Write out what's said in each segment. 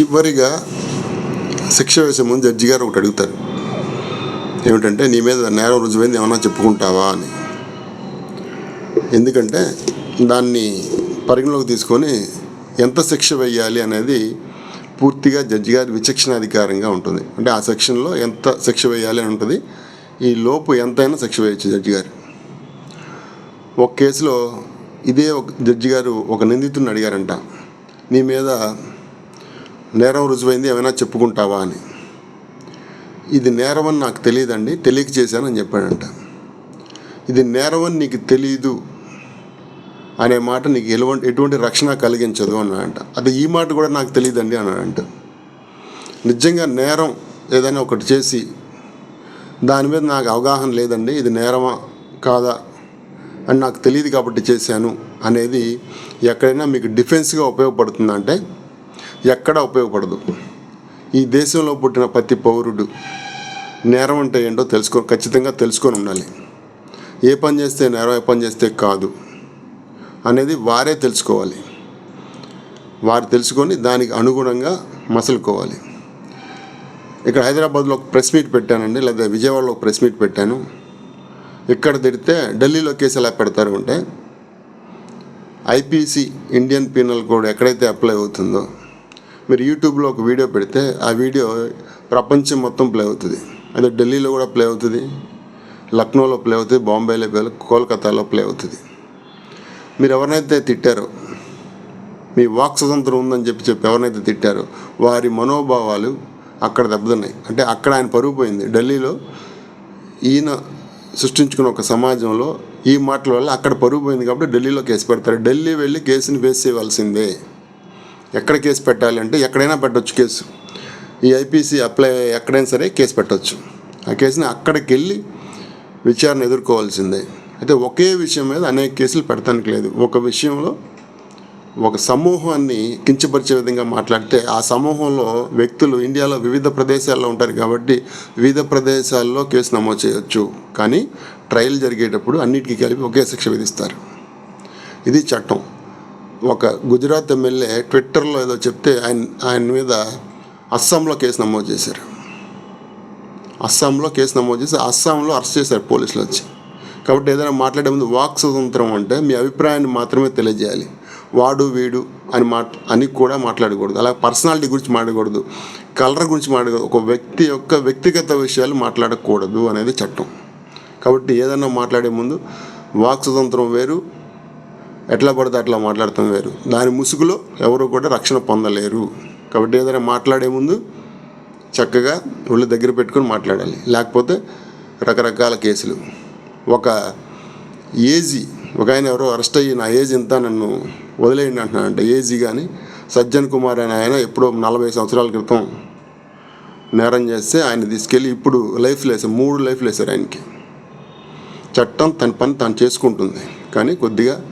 చివరిగా శిక్ష వేసే ముందు జడ్జి గారు ఒకటి అడుగుతారు. ఏమిటంటే నీ మీద నేరం రుజువైంది ఏమన్నా చెప్పుకుంటావా? అని. ఎందుకంటే దాన్ని పరిగణలోకి తీసుకొని ఎంత శిక్ష వేయాలి అనేది పూర్తిగా జడ్జి గారి విచక్షణాధికారంగా ఉంటుంది. అంటే ఆ సెక్షన్లో ఎంత శిక్ష వేయాలి అని ఉంటుంది. ఈ లోపు ఎంతైనా శిక్ష వేయచ్చు జడ్జి గారు. ఒక కేసులో ఇదే ఒక జడ్జి గారు ఒక నిందితుడిని అడిగారంట. నీ మీద నేరం రుజువైంది ఏమైనా చెప్పుకుంటావా అని. ఇది నేరం అని నాకు తెలియదండి తెలియక చేశానని చెప్పాడంట. ఇది నేరం అని నీకు తెలియదు అనే మాట నీకు ఎటువంటి ఎటువంటి రక్షణ కలిగించదు అన్నాడంట. అది ఈ మాట కూడా నాకు తెలియదండి అన్నాడంట. నిజంగా నేరం ఏదైనా ఒకటి చేసి దాని మీద నాకు అవగాహన లేదండి ఇది నేరమా కాదా అని నాకు తెలియదు కాబట్టి చేశాను అనేది ఎక్కడైనా మీకు డిఫెన్స్గా ఉపయోగపడుతుందంటే ఎక్కడ ఉపయోగపడదు. ఈ దేశంలో పుట్టిన ప్రతి పౌరుడు నేరం అంటే ఏంటో తెలుసుకో ఖచ్చితంగా తెలుసుకొని ఉండాలి. ఏ పని చేస్తే నేరం ఏ పని చేస్తే కాదు అనేది వారే తెలుసుకోవాలి. వారు తెలుసుకొని దానికి అనుగుణంగా మసలుకోవాలి. ఇక్కడ హైదరాబాద్లో ఒక ప్రెస్ మీట్ పెట్టానండి లేదా విజయవాడలో ఒక ప్రెస్ మీట్ పెట్టాను. ఇక్కడ తిడితే ఢిల్లీలో కేసు ఎలా పెడతారు అంటే ఐపీసీ ఇండియన్ పీనల్ కోడ్ ఎక్కడైతే అప్లై అవుతుందో మీరు యూట్యూబ్లో ఒక వీడియో పెడితే ఆ వీడియో ప్రపంచం మొత్తం ప్లే అవుతుంది. అదే ఢిల్లీలో కూడా ప్లే అవుతుంది లక్నోలో ప్లే అవుతుంది బాంబేలో ప్లే కోల్కతాలో ప్లే అవుతుంది. మీరు ఎవరినైతే తిట్టారో మీ వాక్ స్వతంత్రం ఉందని చెప్పి చెప్పి ఎవరినైతే తిట్టారో వారి మనోభావాలు అక్కడ దెబ్బతున్నాయి. అంటే అక్కడ ఆయన పరుగు పోయింది. ఢిల్లీలో ఈయన సృష్టించుకున్న ఒక సమాజంలో ఈ మాటల వల్ల అక్కడ పరుగు పోయింది కాబట్టి ఢిల్లీలో కేసు పెడతారు. ఢిల్లీ వెళ్ళి కేసుని ఫేస్ చేయవలసిందే. ఎక్కడ కేసు పెట్టాలి అంటే ఎక్కడైనా పెట్టవచ్చు కేసు. ఈ ఐపీసీ అప్లై ఎక్కడైనా సరే కేసు పెట్టవచ్చు ఆ కేసుని అక్కడికి వెళ్ళి విచారణ ఎదుర్కోవాల్సిందే. అయితే ఒకే విషయం మీద అనేక కేసులు పెడతానికి లేదు. ఒక విషయంలో ఒక సమూహాన్ని కించపరిచే విధంగా మాట్లాడితే ఆ సమూహంలో వ్యక్తులు ఇండియాలో వివిధ ప్రదేశాల్లో ఉంటారు కాబట్టి వివిధ ప్రదేశాల్లో కేసు నమోదు చేయొచ్చు. కానీ ట్రయల్ జరిగేటప్పుడు అన్నిటికీ కలిపి ఒకే శిక్ష విధిస్తారు. ఇది చట్టం. ఒక గుజరాత్ ఎమ్మెల్యే ట్విట్టర్లో ఏదో చెప్తే ఆయన ఆయన మీద అస్సాంలో కేసు నమోదు చేశారు. అస్సాంలో కేసు నమోదు చేసి అస్సాంలో అరెస్ట్ చేశారు పోలీసులు వచ్చి. కాబట్టి ఏదైనా మాట్లాడే ముందు వాక్ స్వతంత్రం అంటే మీ అభిప్రాయాన్ని మాత్రమే తెలియజేయాలి. వాడు వీడు అని మాట్ అని కూడా మాట్లాడకూడదు. అలా పర్సనాలిటీ గురించి మాట్లాడకూడదు. కలర్ గురించి మాట్లాడకూడదు. ఒక వ్యక్తి యొక్క వ్యక్తిగత విషయాలు మాట్లాడకూడదు అనేది చట్టం. కాబట్టి ఏదైనా మాట్లాడే ముందు వాక్ స్వతంత్రం వేరు ఎట్లా పడితే అట్లా మాట్లాడటం వేరు. దాని ముసుగులో ఎవరు కూడా రక్షణ పొందలేరు. కాబట్టి ఏదైనా మాట్లాడే ముందు చక్కగా ఒళ్ళు దగ్గర పెట్టుకొని మాట్లాడాలి. లేకపోతే రకరకాల కేసులు. ఒక ఏజీ ఒక ఆయన ఎవరో అరెస్ట్ అయ్యి నా ఏజ్ ఇంత నన్ను వదిలేయండి అంటున్నానంటే ఏజీ కానీ సజ్జన్ కుమార్ అనే ఆయన ఎప్పుడో నలభై సంవత్సరాల క్రితం నేరం చేస్తే ఆయన తీసుకెళ్ళి ఇప్పుడు లైఫ్ లేసారు మూడు లైఫ్ వేసారు ఆయనకి. చట్టం తన పని తాను చేసుకుంటుంది. కానీ కొద్దిగా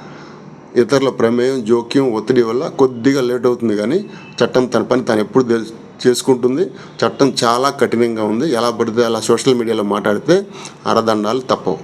ఇతరుల ప్రమేయం జోక్యం ఒత్తిడి వల్ల కొద్దిగా లేట్ అవుతుంది కానీ చట్టం తన పని తను ఎప్పుడు చేసుకుంటుంది. చట్టం చాలా కఠినంగా ఉంది. ఎలా పడితే అలా సోషల్ మీడియాలో మాట్లాడితే అరదండాలు తప్పవు.